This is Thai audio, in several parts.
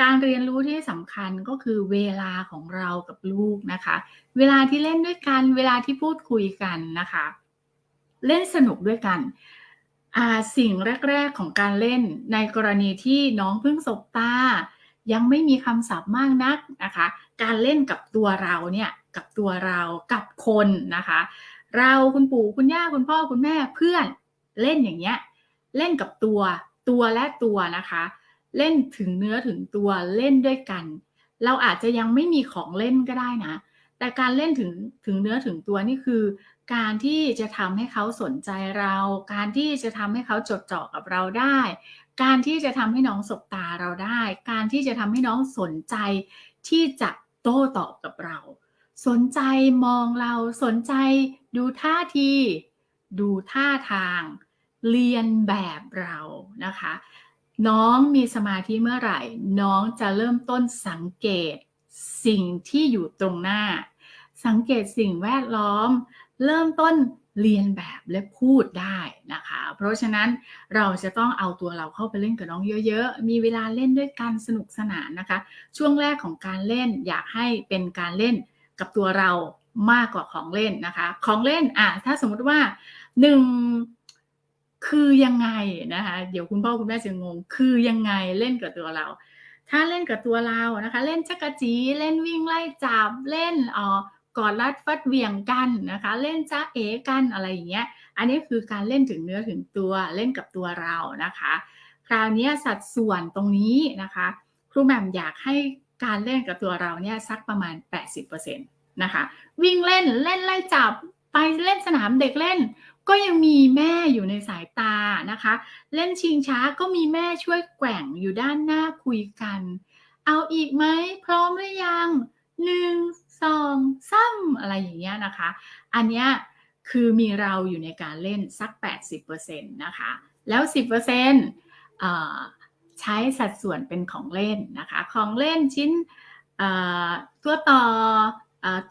การเรียนรู้ที่สำคัญก็คือเวลาของเรากับลูกนะคะ เวลาที่เล่นด้วยกัน เวลาที่พูดคุยกันนะคะ เล่นสนุกด้วยกันอ่าสิ่งแรก ๆ ของการเล่นในกรณีที่น้องเพิ่งสบตา ยังไม่มีคำศัพท์มากนักนะคะ การเล่นกับตัวเราเนี่ยกับตัวเรากับคนนะคะ เราคุณปู่คุณย่าคุณพ่อคุณแม่เพื่อนเล่นอย่างเงี้ยเล่นกับตัวตัวและตัวนะคะ เล่นถึงเนื้อถึงตัวเล่นด้วยกัน เราอาจจะยังไม่มีของเล่นก็ได้นะ แต่การเล่นถึงถึงเนื้อถึงตัวนี่คือ การที่จะทำให้เขาสนใจเรา การที่จะทำให้เขาจดจ่อกับเราได้ การที่จะทำให้น้องสบตาเราได้ การที่จะทำให้น้องสนใจ ที่จะโต้ตอบกับเรา สนใจมองเราสนใจ ดูท่าที ดูท่าทาง เรียนแบบเรานะคะ น้องมีสมาธิเมื่อไหร่ น้องจะเริ่มต้นสังเกตสิ่งที่อยู่ตรงหน้า สังเกตสิ่งแวดล้อม เริ่มต้นเรียนแบบและพูดได้นะคะ เพราะฉะนั้นเราจะต้องเอาตัวเราเข้าไปเล่นกับน้องเยอะๆ มีเวลาเล่นด้วยกันสนุกสนานนะคะ ช่วงแรกของการเล่นอยากให้เป็นการเล่นกับตัวเรามากกว่าของเล่นนะคะ ของเล่นอะถ้าสมมติว่าหนึ่ง คือยังไงนะคะเดี๋ยวคุณพ่อคุณแม่จะงง คือยังไงเล่นกับตัวเรา ถ้าเล่นกับตัวเรานะคะ เล่นจักรจีเล่นวิ่งไล่จับเล่นอ่อกอดรัดฟัดเวียงกันนะคะ เล่นจ้าเอกันอะไรอย่างเงี้ย อันนี้คือการเล่นถึงเนื้อถึงตัวเล่นกับตัวเรานะคะ คราวนี้สัดส่วนตรงนี้นะคะครูแหม่มอยากให้การเล่นกับตัวเราเนี่ยสักประมาณ 80%นะคะ วิ่งเล่นเล่นไล่จับ ไปเล่นสนามเด็กเล่น ก็ยังมีแม่อยู่ในสายตานะคะ เล่นชิงช้าก็มีแม่ช่วยแกว่งอยู่ด้านหน้าคุยกัน เอาอีกไหมพร้อมหรือยังหนึ่งสองสามอะไรอย่างเงี้ยนะคะ อันเนี้ยคือมีเราอยู่ในการเล่นสัก 80%นะคะ แล้ว 10%เอ่อใช้สัดส่วนเป็นของเล่นนะคะ ของเล่นชิ้นตัวต่อ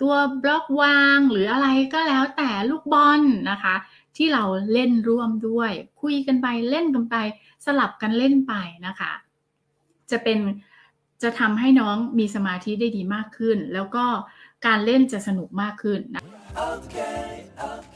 ตัวบล็อกวางหรืออะไรก็แล้วแต่ลูกบอลนะคะ ที่เราเล่นร่วมด้วย คุยกันไปเล่นกันไป สลับกันเล่นไปนะคะ จะเป็นจะทำให้น้องมีสมาธิได้ดีมากขึ้น แล้วก็การเล่นจะสนุกมากขึ้นนะ Okay, okay.